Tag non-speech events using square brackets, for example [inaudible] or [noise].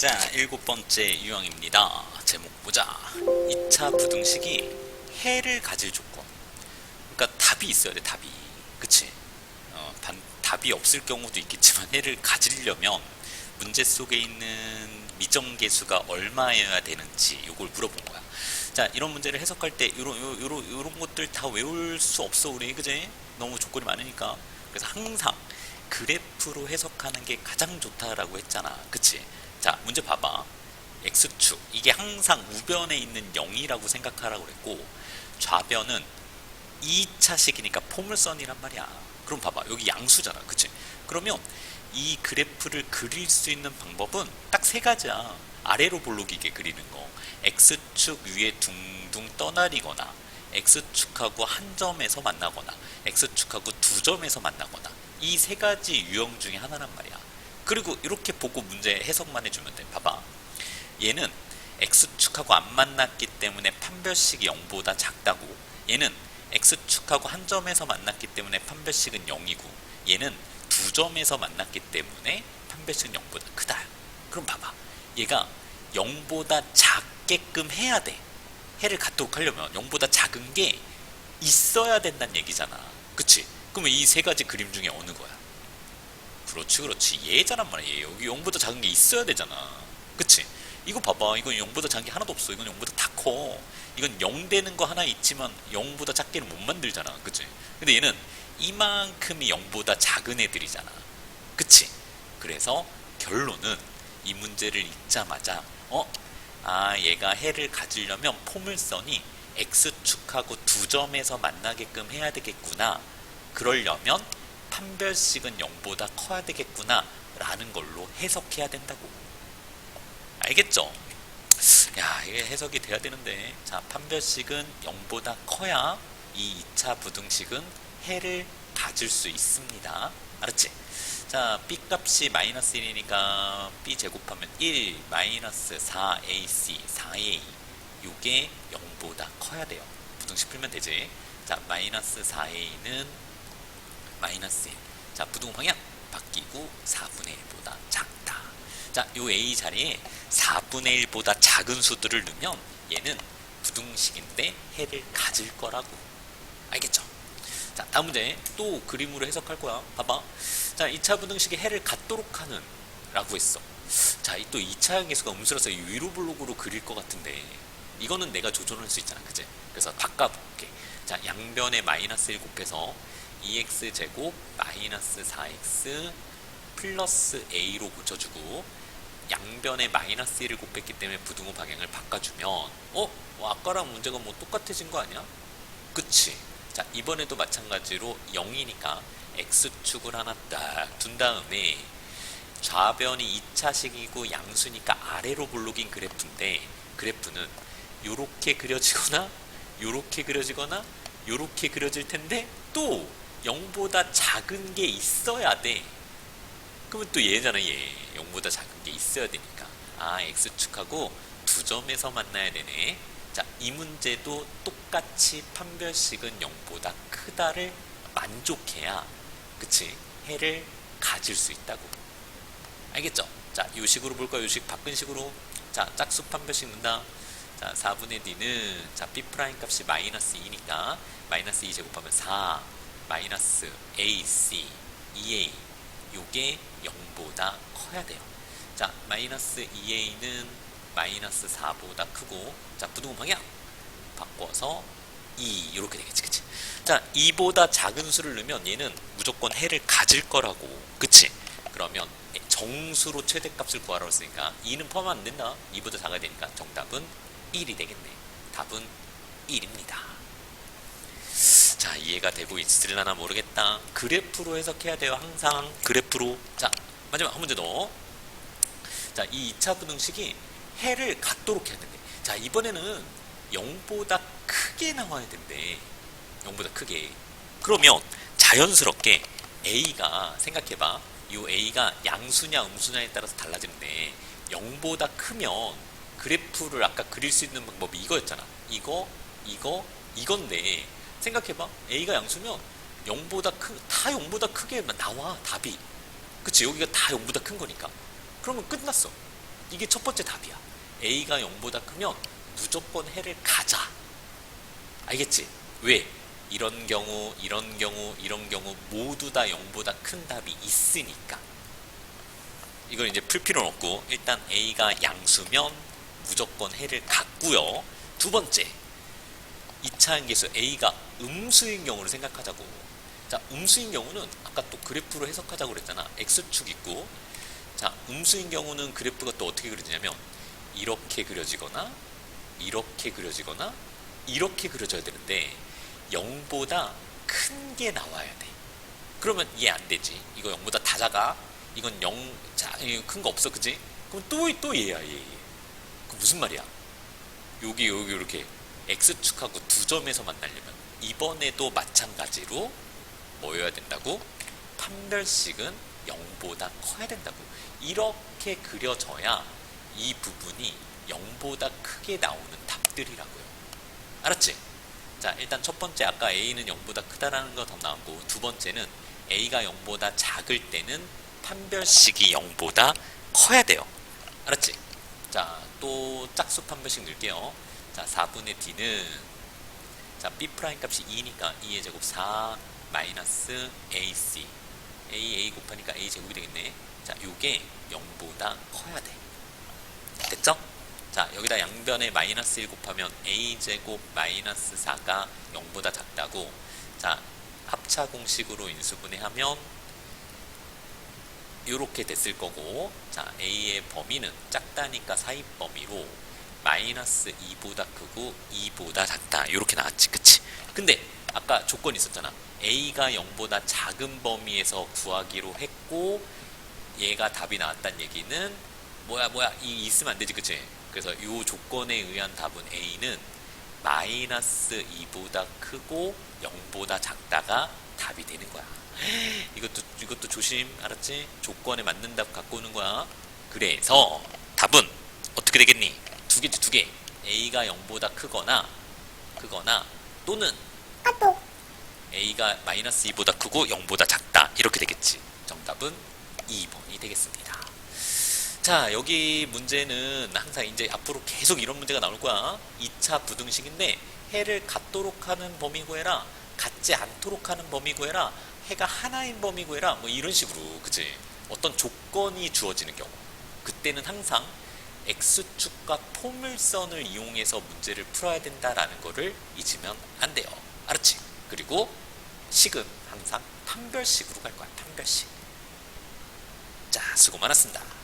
자, 일곱 번째 유형입니다. 제목 보자. 2차 부등식이 해를 가질 조건. 그러니까 답이 있어야 돼, 답이. 그치? 어, 단, 답이 없을 경우도 있겠지만 [laughs] 해를 가지려면 문제 속에 있는 미정계수가 얼마여야 되는지 이걸 물어본 거야. 자, 이런 문제를 해석할 때 이런 요런 요런 것들 다 외울 수 없어 우리 그제? 너무 조건이 많으니까. 그래서 항상 그래프로 해석하는 게 가장 좋다라고 했잖아. 그치? 자, 문제 봐봐. x축. 이게 항상 우변에 있는 0이라고 생각하라고 그랬고, 좌변은 2차식이니까 포물선이란 말이야. 그럼 봐봐. 여기 양수잖아. 그치? 그러면 이 그래프를 그릴 수 있는 방법은 딱 세 가지야. 아래로 볼록이게 그리는 거. x축 위에 둥둥 떠나리거나, x축하고 한 점에서 만나거나, x축하고 두 점에서 만나거나, 이 세 가지 유형 중에 하나란 말이야. 그리고 이렇게 보고 문제 해석만 해주면 돼. 봐봐. 얘는 x축하고 안 만났기 때문에 판별식이 0보다 작다고. 얘는 x축하고 한 점에서 만났기 때문에 판별식은 0이고. 얘는 두 점에서 만났기 때문에 판별식은 0보다 크다. 그럼 봐봐. 얘가 0보다 작게끔 해야 돼. 해를 갖도록 하려면 0보다 작은 게 있어야 된다는 얘기잖아. 그치? 그러면 이 세 가지 그림 중에 어느 거야? 그렇지 그렇지. 얘잖아 말이야. 얘 여기 0보다 작은 게 있어야 되잖아. 그치? 이거 봐봐. 이건 0보다 작은 게 하나도 없어. 이건 0보다 다 커. 이건 0 되는 거 하나 있지만 0보다 작게는 못 만들잖아. 그치? 근데 얘는 이만큼이 0보다 작은 애들이잖아. 그치? 그래서 결론은 이 문제를 읽자마자 어? 아 얘가 해를 가지려면 포물선이 x축하고 두 점에서 만나게끔 해야 되겠구나. 그러려면 판별식은 0보다 커야 되겠구나 라는 걸로 해석해야 된다고. 알겠죠? 야 이게 해석이 돼야 되는데. 자 판별식은 0보다 커야 이 2차 부등식은 해를 가질 수 있습니다. 알았지? 자 b 값이 마이너스 1이니까 b 제곱하면 1 마이너스 4ac 4a 요게 0보다 커야 돼요. 부등식 풀면 되지. 자 마이너스 4a는 마이너스 1. 자, 부동 방향 바뀌고 4분의 1보다 작다. 자, 요 A 자리에 4분의 1보다 작은 수들을 넣으면 얘는 부등식인데 해를 가질 거라고. 알겠죠? 자, 다음 문제 또 그림으로 해석할 거야. 봐봐. 자, 2차 부등식에 해를 갖도록 하는 라고 했어. 자, 이또 2차 계수가 음수라서 이 위로 블록으로 그릴 것 같은데 이거는 내가 조절할 수 있잖아. 그지? 그래서 바꿔볼게. 자, 양변에 마이너스 1 곱해서 2x 제곱 마이너스 4x 플러스 a로 고쳐주고 양변에 마이너스 1을 곱했기 때문에 부등호 방향을 바꿔주면 어? 뭐 아까랑 문제가 뭐 똑같아진 거 아니야? 그치? 자 이번에도 마찬가지로 0이니까 x축을 하나 딱 둔 다음에 좌변이 2차식이고 양수니까 아래로 볼록인 그래프인데 그래프는 요렇게 그려지거나 요렇게 그려지거나 요렇게 그려질 텐데 또 0보다 작은 게 있어야 돼. 그러면 또 얘잖아, 얘. 0보다 작은 게 있어야 되니까. 아, x축하고 두 점에서 만나야 되네. 자, 이 문제도 똑같이 판별식은 0보다 크다를 만족해야, 그치? 해를 가질 수 있다고. 알겠죠? 자, 요 식으로 볼까요? 요식 바꾼 식으로. 자, 짝수 판별식 문다. 자, 4분의 d는, 자, b 프라임 값이 마이너스 2니까, 마이너스 2 제곱하면 4. 마이너스 AC, EA 요게 0보다 커야 돼요. 자, 마이너스 EA는 마이너스 4보다 크고 자, 부등호 방향 바꿔서 2 이렇게 되겠지. 그치? 자, 2보다 작은 수를 넣으면 얘는 무조건 해를 가질 거라고. 그치? 그러면 정수로 최대값을 구하라고 했으니까 2는 포함 안 된다. 2보다 작아야 되니까 정답은 1이 되겠네. 답은 1입니다. 자 이해가 되고 있으려나 모르겠다. 그래프로 해석해야 돼요 항상. 그래프로. 자 마지막 한 문제 더 자이 2차 부등식이 해를 갖도록 해야 된대. 자 이번에는 0보다 크게 나와야 된대. 0보다 크게. 그러면 자연스럽게 A가 생각해봐. 이 A가 양수냐 음수냐에 따라서 달라지는데 0보다 크면 그래프를 아까 그릴 수 있는 방법이 이거였잖아. 이거 이거 이건데 생각해봐. A가 양수면 0보다 크, 다 0보다 크게 나와, 답이. 그치? 여기가 다 0보다 큰 거니까. 그러면 끝났어. 이게 첫 번째 답이야. A가 0보다 크면 무조건 해를 가자. 알겠지? 왜? 이런 경우, 이런 경우, 이런 경우 모두 다 0보다 큰 답이 있으니까. 이걸 이제 풀 필요는 없고 일단 A가 양수면 무조건 해를 갖고요. 두 번째, 2차 함계수 A가 음수인 경우를 생각하자고. 자, 음수인 경우는 아까 또 그래프로 해석하자고 그랬잖아. X축 있고. 자, 음수인 경우는 그래프가 또 어떻게 그려지냐면 이렇게 그려지거나 이렇게 그려지거나 이렇게 그려져야 되는데 0보다 큰 게 나와야 돼. 그러면 이해 안 되지. 이거 0보다 다 작아. 이건 0, 자, 큰 거 없어, 그지? 그럼 또, 또 얘야, 얘, 무슨 말이야? 여기, 여기, 이렇게 X축하고 두 점에서 만나려면 이번에도 마찬가지로 뭐여야 된다고? 판별식은 0보다 커야 된다고. 이렇게 그려져야 이 부분이 0보다 크게 나오는 답들이라고요. 알았지? 자, 일단 첫 번째 아까 A는 0보다 크다라는 거더 나왔고 두 번째는 A가 0보다 작을 때는 판별식이 0보다 커야 돼요. 알았지? 자, 또 짝수 판별식 넣을게요. 자, 4분의 D는 자, B 프라임 값이 2니까 2의 제곱 4 마이너스 AC A, A 곱하니까 A 제곱이 되겠네. 자, 요게 0보다 커야 돼. 됐죠? 자, 여기다 양변에 마이너스 1 곱하면 A 제곱 마이너스 4가 0보다 작다고. 자, 합차 공식으로 인수분해하면 이렇게 됐을 거고 자 A의 범위는 작다니까 사입 범위로 마이너스 2보다 크고 2보다 작다. 이렇게 나왔지. 그치? 근데 아까 조건이 있었잖아. A가 0보다 작은 범위에서 구하기로 했고 얘가 답이 나왔다는 얘기는 뭐야 뭐야? 이 있으면 안 되지. 그치? 그래서 이 조건에 의한 답은 A는 마이너스 2보다 크고 0보다 작다가 답이 되는 거야. [gasps] 이것도 이것도 조심. 알았지? 조건에 맞는 답 갖고 오는 거야. 그래서 답은 어떻게 되겠니? 두 개지 두 개. A가 0보다 크거나 크거나 또는 A가 마이너스 2보다 크고 0보다 작다 이렇게 되겠지. 정답은 2번이 되겠습니다. 자 여기 문제는 항상 이제 앞으로 계속 이런 문제가 나올 거야. 2차 부등식인데 해를 갖도록 하는 범위 구해라. 갖지 않도록 하는 범위 구해라. 해가 하나인 범위 구해라 뭐 이런 식으로 그치 어떤 조건이 주어지는 경우 그때는 항상 x축과 포물선을 이용해서 문제를 풀어야 된다라는 거를 잊으면 안 돼요. 알았지? 그리고 식은 항상 판별식으로 갈 거야 판별식. 자 수고 많았습니다